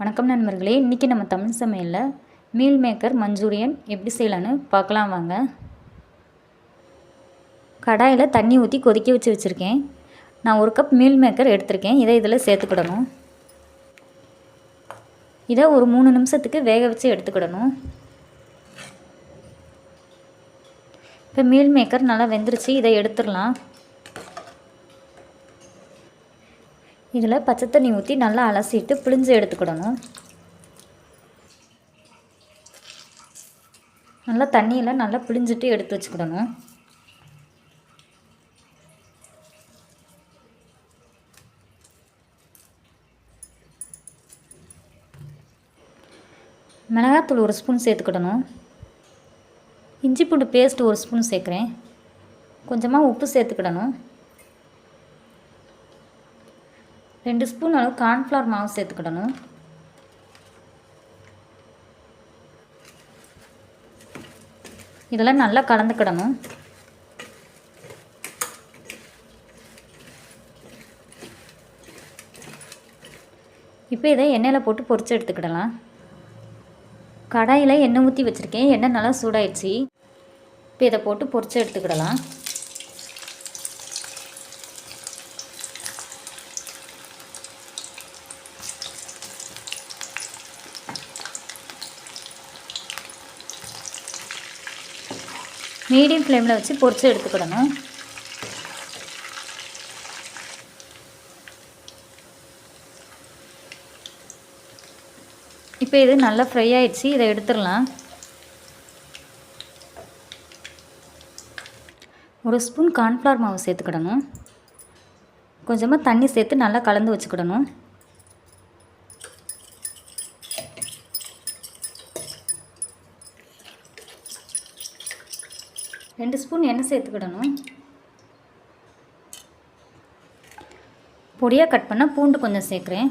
வணக்கம் நண்பர்களே இன்றைக்கி நம்ம தமிழ் சமையலில் மீல் மேக்கர் மஞ்சூரியன் எப்படி செய்யலான்னு பார்க்கலாம் வாங்க. கடாயில் தண்ணி ஊற்றி கொதிக்க வச்சு வச்சுருக்கேன். நான் ஒரு கப் மீல் மேக்கர் எடுத்திருக்கேன். இதை இதில் சேர்த்துக்கிடணும். இதை ஒரு மூணு நிமிஷத்துக்கு வேக வச்சு எடுத்துக்கிடணும். இப்போ மீல் மேக்கர் நல்லா வெந்துருச்சு. இதை எடுத்துடலாம். இதில் பச்சை தண்ணி ஊற்றி நல்லா அலசிட்டு பிழிஞ்சு எடுத்துக்கிடணும். நல்லா தண்ணியில் நல்லா புளிஞ்சிட்டு எடுத்து வச்சுக்கிடணும். மிளகாத்தூள் ஒரு ஸ்பூன் சேர்த்துக்கிடணும். இஞ்சி பூண்டு பேஸ்ட் ஒரு ஸ்பூன் சேர்க்குறேன். கொஞ்சமாக உப்பு சேர்த்துக்கிடணும். ரெண்டு ஸ்பூன் அளவு கார்ன்ஃப்ளவர் மாவு சேர்த்துக்கிடணும். இதெல்லாம் நல்லா கலந்துக்கிடணும். இப்போ இதை எண்ணெயில் போட்டு பொறிச்சு எடுத்துக்கிடலாம். கடாயில் எண்ணெய் ஊற்றி வச்சுருக்கேன். எண்ணெய் நல்லா சூடாயிடுச்சு. இப்போ இதை போட்டு பொறிச்சு எடுத்துக்கிடலாம். மீடியம் ஃப்ளேமில் வச்சு பொறிச்சு எடுத்துக்கிடணும். இப்போ இது நல்லா ஃப்ரை ஆயிடுச்சு இதை எடுத்துடலாம். ஒரு ஸ்பூன் கார்ன்ஃப்ளவர் மாவு சேர்த்துக்கிடணும். கொஞ்சமாக தண்ணி சேர்த்து நல்லா கலந்து வச்சுக்கிடணும். ரெண்டு ஸ்பூன் எண்ணெய் சேர்த்துக்கிடணும். பொடியாக கட் பண்ணால் பூண்டு கொஞ்சம் சேர்க்குறேன்.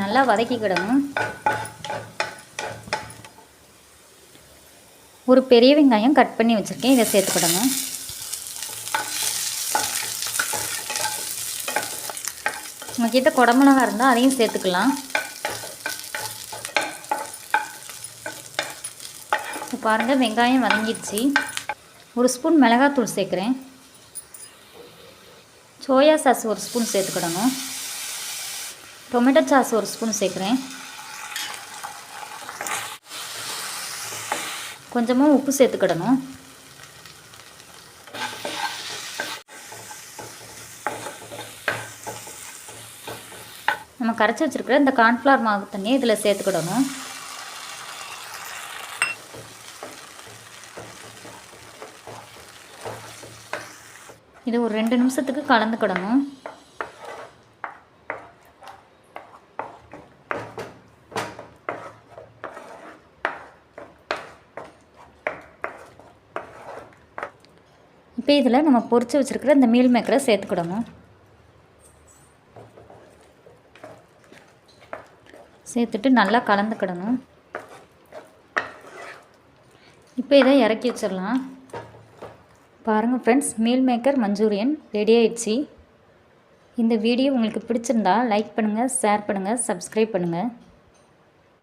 நல்லா வதக்கிக்கிடணும். ஒரு பெரிய வெங்காயம் கட் பண்ணி வச்சுருக்கேன் இதை சேர்த்துக்கிடணும். உங்கள்கிட்ட குடமிளகா இருந்தால் அதையும் சேர்த்துக்கலாம். பாருங்கள் வெங்காயம் வதங்கிடுச்சு. ஒரு ஸ்பூன் மிளகாத்தூள் சேர்க்குறேன். சோயா சாஸ் ஒரு ஸ்பூன் சேர்த்துக்கிடணும். டொமேட்டோ சாஸ் ஒரு ஸ்பூன் சேர்க்குறேன். கொஞ்சமாக உப்பு சேர்த்துக்கிடணும். நம்ம கரைச்சி வச்சுருக்கிற இந்த கார்ன்ஃப்ளவர் மாவு தண்ணியை இதில் சேர்த்துக்கிடணும். இது ஒரு ரெண்டு நிமிஷத்துக்கு கலந்துக்கிடணும் இப்போ இதில் நம்ம பொரிச்சு வச்சுருக்கிற இந்த மீல் மேக்கரை சேர்த்துக்கிடணும் சேர்த்துட்டு நல்லா கலந்துக்கிடணும் இப்போ இதை இறக்கி வச்சிடலாம். பாருங்கள் friends meal maker manchurian ready ஆயிடுச்சு. இந்த வீடியோ உங்களுக்கு பிடிச்சிருந்தா லைக் பண்ணுங்கள் ஷேர் பண்ணுங்கள் சப்ஸ்கிரைப் பண்ணுங்கள்